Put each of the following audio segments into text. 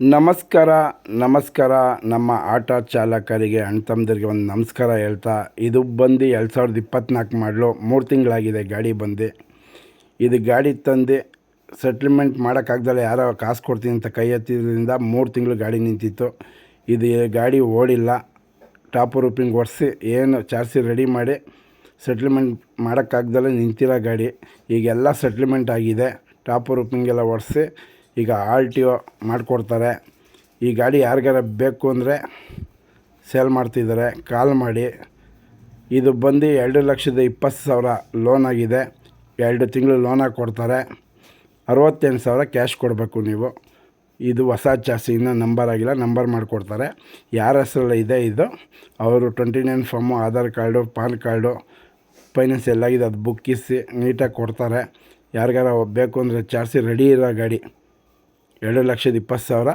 ನಮಸ್ಕಾರ ನಮಸ್ಕಾರ, ನಮ್ಮ ಆಟೋ ಚಾಲಕರಿಗೆ ಅಣ್ಣ ತಮ್ಮದಿರಿಗೆ ಒಂದು ನಮಸ್ಕಾರ ಹೇಳ್ತಾ, ಇದು ಬಂದು ಎರಡು ಸಾವಿರದ ಇಪ್ಪತ್ತ್ನಾಲ್ಕು ಮಾಡಲು ಮೂರು ತಿಂಗಳಾಗಿದೆ ಗಾಡಿ ಬಂದು. ಇದು ಗಾಡಿ ತಂದು ಸೆಟ್ಲ್ಮೆಂಟ್ ಮಾಡೋಕ್ಕಾಗ್ದಲ್ಲ ಯಾರೋ ಕಾಸು ಕೊಡ್ತೀನಿ ಅಂತ ಕೈ ಎತ್ತಿದ್ರಿಂದ ಮೂರು ತಿಂಗಳು ಗಾಡಿ ನಿಂತಿತ್ತು. ಇದು ಗಾಡಿ ಓಡಿಲ್ಲ. ಟಾಪ್ ರೂಪಿಂಗ್ ಒರೆಸಿ ಏನು ಚಾರ್ಸಿ ರೆಡಿ ಮಾಡಿ ಸೆಟ್ಲ್ಮೆಂಟ್ ಮಾಡೋಕ್ಕಾಗ್ದಲ್ಲೇ ನಿಂತಿರೋ ಗಾಡಿ. ಈಗೆಲ್ಲ ಸೆಟ್ಲ್ಮೆಂಟ್ ಆಗಿದೆ. ಟಾಪ್ ರೂಪಿಂಗ್ ಎಲ್ಲ ಒರೆಸಿ ಈಗ ಆರ್ ಟಿ ಒ ಮಾಡಿಕೊಡ್ತಾರೆ. ಈ ಗಾಡಿ ಯಾರಿಗಾರ ಬೇಕು ಅಂದರೆ ಸೇಲ್ ಮಾಡ್ತಿದ್ದಾರೆ. ಕಾಲ್ ಮಾಡಿ. ಇದು ಬಂದು ಎರಡು ಲಕ್ಷದ ಇಪ್ಪತ್ತು ಸಾವಿರ ಲೋನ್ ಆಗಿದೆ. ಎರಡು ತಿಂಗಳು ಲೋನಾಗಿ ಕೊಡ್ತಾರೆ. ಅರವತ್ತೆಂಟು ಸಾವಿರ ಕ್ಯಾಶ್ ಕೊಡಬೇಕು ನೀವು. ಇದು ಹೊಸ ಚಾಸಿ, ಇನ್ನೂ ನಂಬರ್ ಆಗಿಲ್ಲ, ನಂಬರ್ ಮಾಡಿಕೊಡ್ತಾರೆ. ಯಾರ ಹೆಸರಲ್ಲಿ ಇದೆ ಇದು. ಅವರು twenty nine form, Aadhaar card, PAN card, finance ಎಲ್ಲಾಗಿದೆ ಅದು ಬುಕ್ಕಿಸಿ ನೀಟಾಗಿ ಕೊಡ್ತಾರೆ. ಯಾರಿಗಾರ ಬೇಕು ಅಂದರೆ ಚಾರ್ಸಿ ರೆಡಿ ಇರೋ ಗಾಡಿ. ಎರಡು ಲಕ್ಷದ ಇಪ್ಪತ್ತು ಸಾವಿರ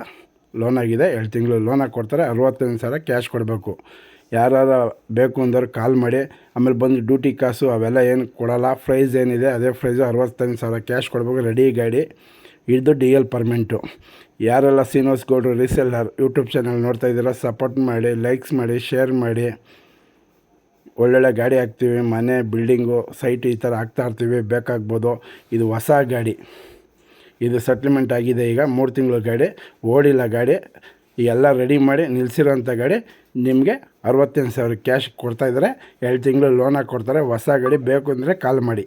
ಲೋನ್ ಆಗಿದೆ. ಎರಡು ತಿಂಗಳು ಲೋನಾಗಿ ಕೊಡ್ತಾರೆ ಅರವತ್ತೈದು ಸಾವಿರ ಕ್ಯಾಶ್ ಕೊಡಬೇಕು. ಯಾರು ಬೇಕು ಅಂದ್ರೆ ಕಾಲ್ ಮಾಡಿ. ಆಮೇಲೆ ಬಂದು ಡ್ಯೂಟಿ ಕಾಸು ಅವೆಲ್ಲ ಏನು ಕೊಡಲ್ಲ. ಪ್ರೈಸ್ ಏನಿದೆ ಅದೇ ಪ್ರೈಸು ಅರವತ್ತೈದು ಸಾವಿರ ಕ್ಯಾಶ್ ಕೊಡಬೇಕು. ರೆಡಿ ಗಾಡಿ. ಇದು ಡಿ ಎಲ್ ಪರ್ಮೆಂಟು ಯಾರೆಲ್ಲ ಸೀನೋಸ್ ಗೌಡ್ರು ರೀಸೆಲ್ಲರ್ ಯೂಟ್ಯೂಬ್ ಚಾನಲ್ ನೋಡ್ತಾ ಇದ್ದೀರ ಸಪೋರ್ಟ್ ಮಾಡಿ ಲೈಕ್ಸ್ ಮಾಡಿ ಶೇರ್ ಮಾಡಿ. ಒಳ್ಳೊಳ್ಳೆ ಗಾಡಿ ಹಾಕ್ತೀವಿ. ಮನೆ ಬಿಲ್ಡಿಂಗು ಸೈಟ್ ಈ ಥರ ಹಾಕ್ತಾ ಇರ್ತೀವಿ. ಬೇಕಾಗ್ಬೋದು. ಇದು ಹೊಸ ಗಾಡಿ. ಇದು ಸೆಟ್ಲ್ಮೆಂಟ್ ಆಗಿದೆ ಈಗ, ಮೂರು ತಿಂಗಳು ಗಾಡಿ, ಓಡಿಲ್ಲ ಗಾಡಿ ಎಲ್ಲ ರೆಡಿ ಮಾಡಿ ನಿಲ್ಲಿಸಿರೋಂಥ ಗಾಡಿ ನಿಮಗೆ ಅರವತ್ತೆಂಟು ಸಾವಿರ ಕ್ಯಾಶ್ ಕೊಡ್ತಾಯಿದ್ದಾರೆ ಎರಡು ತಿಂಗಳು ಲೋನಾಗಿ ಕೊಡ್ತಾರೆ. ಹೊಸ ಗಾಡಿ ಬೇಕು ಅಂದರೆ ಕಾಲ್ ಮಾಡಿ.